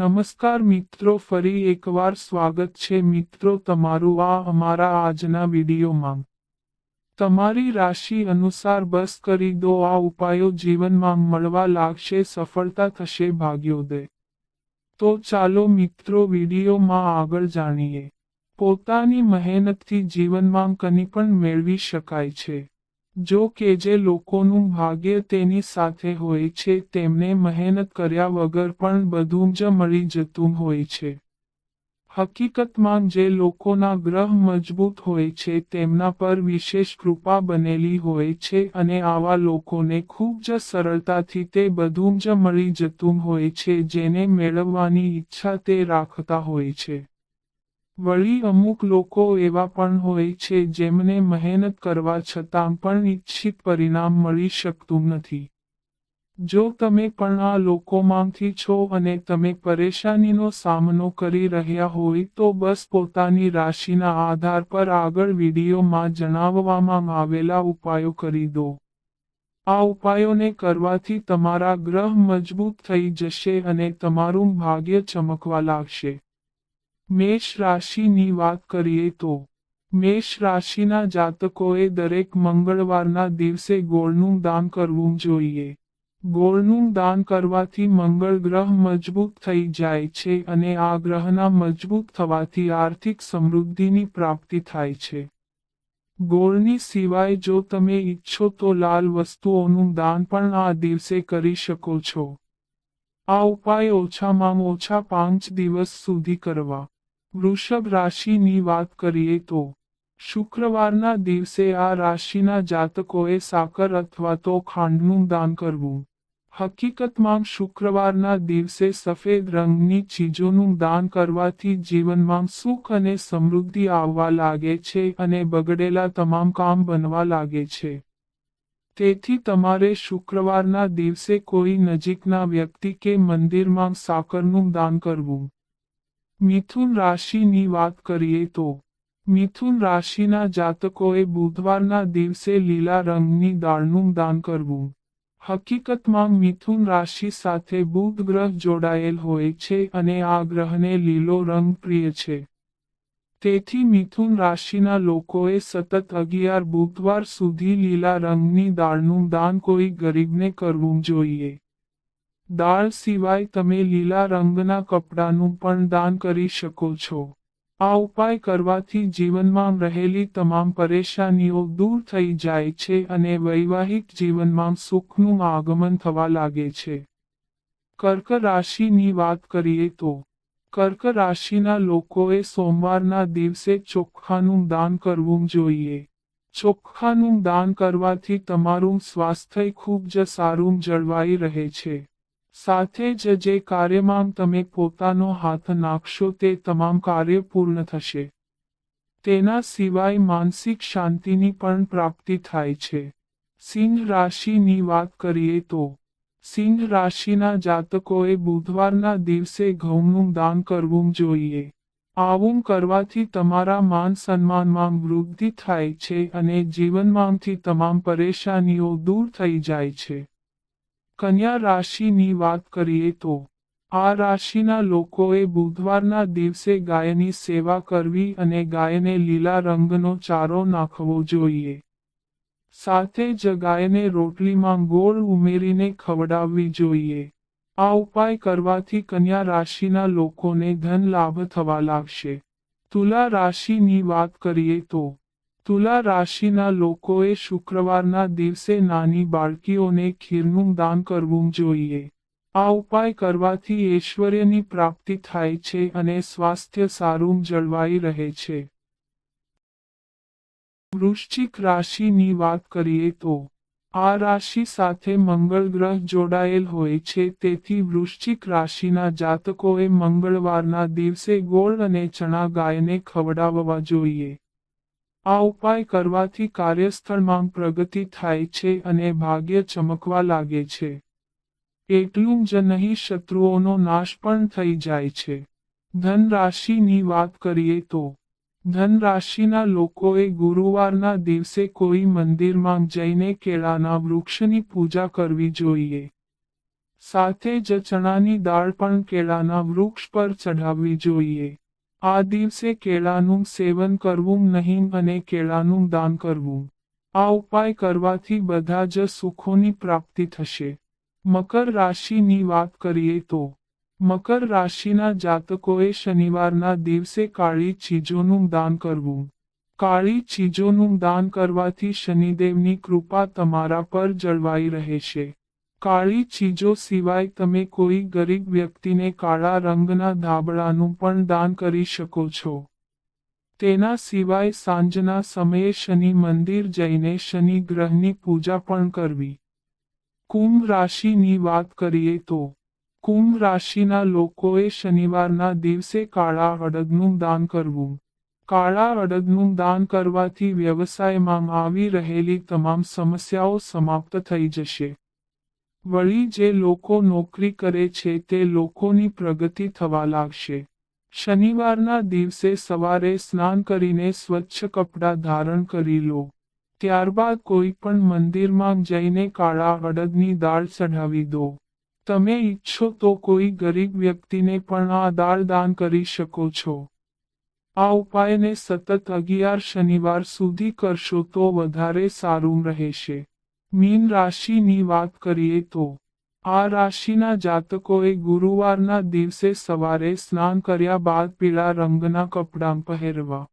નમસ્કાર મિત્રો, ફરી એકવાર સ્વાગત છે મિત્રો તમારું આ અમારા આજના વિડીયોમાં. તમારી રાશિ અનુસાર બસ કરી દો, આ ઉપાયો જીવનમાં મળવા લાગશે, સફળતા થશે ભાગ્યોદય. તો ચાલો મિત્રો વિડીયોમાં આગળ જાણીએ. પોતાની મહેનતથી જીવનમાં કંઈ પણ મેળવી શકાય છે. જો કે જે લોકોનું ભાગ્ય તેની સાથે હોય છે, તેમને મહેનત કર્યા વગર પણ બધું જ મળી જતું હોય છે. હકીકતમાં જે લોકોના ગ્રહ મજબૂત હોય છે, તેમના પર વિશેષ કૃપા બનેલી હોય છે અને આવા લોકોને ખૂબ જ સરળતાથી તે બધું જ મળી જતું હોય છે, જેને મેળવવાની ઈચ્છા તે રાખતા હોય છે. વળી અમુક લોકો એવા પણ હોય છે જેમને મહેનત કરવા છતાં પણ ઈચ્છિત પરિણામ મળી શકતું નથી. જો તમે પણ આ લોકોમાંથી છો અને તમે પરેશાનીનો સામનો કરી રહ્યા હોય તો બસ પોતાની રાશિના આધાર પર આગળ વિડીયોમાં જણાવવામાં આવેલા ઉપાયો કરી દો. આ ઉપાયોને કરવાથી તમારા ગ્રહ મજબૂત થઈ જશે અને તમારું ભાગ્ય ચમકવા લાગશે. મેષ રાશિની વાત કરીએ તો, મેષ રાશિના જાતકોએ દરેક મંગળવારના દિવસે ગોળનું દાન કરવું જોઈએ. ગોળનું દાન કરવાથી મંગળ ગ્રહ મજબૂત થઈ જાય છે અને આ ગ્રહના મજબૂત થવાથી આર્થિક સમૃદ્ધિની પ્રાપ્તિ થાય છે. ગોળની સિવાય જો તમે ઈચ્છો તો લાલ વસ્તુઓનું દાન પણ આ દિવસે કરી શકો છો. આ ઉપાય ઓછામાં ઓછા પાંચ દિવસ સુધી કરવા. વૃષભ રાશિની વાત કરીએ તો, શુક્રવારના દિવસે આ રાશિના જાતકોએ સાકર અથવા તો ખાંડનું દાન કરવું. હકીકતમાં શુક્રવારના દિવસે સફેદ રંગની ચીજોનું દાન કરવાથી જીવનમાં સુખ અને સમૃદ્ધિ આવવા લાગે છે અને બગડેલા તમામ કામ બનવા લાગે છે. તેથી તમારે શુક્રવારના દિવસે કોઈ નજીકના વ્યક્તિ કે મંદિરમાં સાકરનું દાન કરવું. મિથુન રાશિની વાત કરીએ તો, મિથુન રાશિના જાતકોએ બુધવારના દિવસે લીલા રંગની દાળનું દાન કરવું. હકીકતમાં મિથુન રાશિ સાથે બુધ ગ્રહ જોડાયેલ હોય છે અને આ ગ્રહને લીલો રંગ પ્રિય છે. તેથી મિથુન રાશિના લોકોએ સતત અગિયાર બુધવાર સુધી લીલા રંગની દાળનું દાન કોઈ ગરીબને કરવું જોઈએ. દાળ સિવાય તમે લીલા રંગના કપડાનું પણ દાન કરી શકો છો. આ ઉપાય કરવાથી જીવનમાં રહેલી તમામ પરેશાનીઓ દૂર થઈ જાય છે અને વૈવાહિક જીવનમાં સુખનું આગમન થવા લાગે છે. કર્ક રાશિની વાત કરીએ તો, કર્ક રાશિના લોકોએ સોમવારના દિવસે ચોખ્ખાનું દાન કરવું જોઈએ. ચોખ્ખાનું દાન કરવાથી તમારું સ્વાસ્થ્ય ખૂબ જ સારું જળવાઈ રહે છે. સાથે જ જે કાર્યમાં તમે પોતાનો હાથ નાખશો તે તમામ કાર્ય પૂર્ણ થશે. તેના સિવાય માનસિક શાંતિની પણ પ્રાપ્તિ થાય છે. સિંહ રાશિની વાત કરીએ તો, સિંહ રાશિના જાતકોએ બુધવારના દિવસે ઘઉંનું દાન કરવું જોઈએ. આવું કરવાથી તમારા માન સન્માનમાં વૃદ્ધિ થાય છે અને જીવનમાંથી તમામ પરેશાનીઓ દૂર થઈ જાય છે. કન્યા રાશિની વાત કરીએ તો, આ રાશિના લોકોએ બુધવારના દિવસે ગાયની સેવા કરવી અને ગાયને લીલા રંગનો ચારો નાખવો જોઈએ. સાથે જ ગાયને રોટલીમાં ગોળ ઉમેરીને ખવડાવવી જોઈએ. આ ઉપાય કરવાથી કન્યા રાશિના લોકોને ધન લાભ થવા લાગશે. તુલા રાશિની વાત કરીએ તો તુલા રાશિના લોકોએ શુક્રવારના દિવસે નાની બાળકીઓને ખીરનું દાન કરવું જોઈએ. આ ઉપાય કરવાથી ઐશ્વર્યની પ્રાપ્તિ થાય છે અને સ્વાસ્થ્ય સારું જળવાઈ રહે છે. વૃશ્ચિક રાશિની વાત કરીએ તો, આ રાશિ સાથે મંગળ ગ્રહ જોડાયેલ હોય છે, તેથી વૃશ્ચિક રાશિના જાતકોએ મંગળવારના દિવસે ગોળ અને ચણા ગાયને ખવડાવવા જોઈએ. આ ઉપાય કરવાથી કાર્યસ્થળમાં પ્રગતિ થાય છે અને ભાગ્ય ચમકવા લાગે છે. એટલું જ નહીં, શત્રુઓનો નાશ પણ થઈ જાય છે. ધન રાશિની વાત કરીએ તો ધન રાશિના લોકોએ ગુરુવારના દિવસે કોઈ મંદિરમાં જઈને કેળાના વૃક્ષની પૂજા કરવી જોઈએ. સાથે જ ચણાની દાળ પણ કેળાના વૃક્ષ પર ચઢાવવી જોઈએ. આ દિવસે કેળાનું સેવન કરવું નહીં અને કેળાનું દાન કરવું. આ ઉપાય કરવાથી બધા જ સુખોની પ્રાપ્તિ થશે. મકર રાશિની વાત કરીએ તો, મકર રાશિના જાતકોએ શનિવારના દિવસે કાળી ચીજોનું દાન કરવું. કાળી ચીજોનું દાન કરવાથી શનિદેવની કૃપા તમારા પર જળવાઈ રહેશે. કાળી ચીજો સિવાય તમે કોઈ ગરીબ વ્યક્તિને કાળા રંગના ધાબળાનું પણ દાન કરી શકો છો. તેના સિવાય સાંજના સમયે શનિ મંદિર જઈને શનિ ગ્રહની પૂજા પણ કરવી. કુંભ રાશિની વાત કરીએ તો, કુંભ રાશિના લોકોએ શનિવારના દિવસે કાળા અડગનું દાન કરવું. કાળા અડગનું દાન કરવાથી વ્યવસાયમાં આવી રહેલી તમામ સમસ્યાઓ સમાપ્ત થઈ જશે. વળી જે લોકો નોકરી કરે છે તે લોકોની પ્રગતિ થવા લાગશે. શનિવારના દિવસે સવારે સ્નાન કરીને સ્વચ્છ કપડાં ધારણ કરી લો. ત્યારબાદ કોઈ પણ મંદિરમાં જઈને કાળા અડદની દાળ ચઢાવી દો. તમે ઈચ્છો તો કોઈ ગરીબ વ્યક્તિને પણ આ દાળ દાન કરી શકો છો. આ ઉપાયને સતત અગિયાર શનિવાર સુધી કરશો તો વધારે સારું રહેશે. મીન રાશિની વાત કરીએ તો, આ રાશિના જાતકોએ ગુરુવારના દિવસે સવારે સ્નાન કર્યા બાદ પીળા રંગના કપડાં પહેરવા.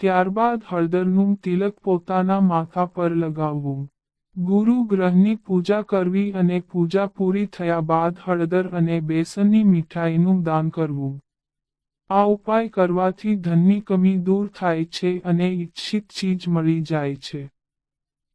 ત્યારબાદ હળદરનું તિલક પોતાના માથા પર લગાવવું. ગુરુ ગ્રહની પૂજા કરવી અને પૂજા પૂરી થયા બાદ હળદર અને બેસનની મીઠાઈનું દાન કરવું. આ ઉપાય કરવાથી ધનની કમી દૂર થાય છે અને ઈચ્છિત ચીજ મળી જાય છે.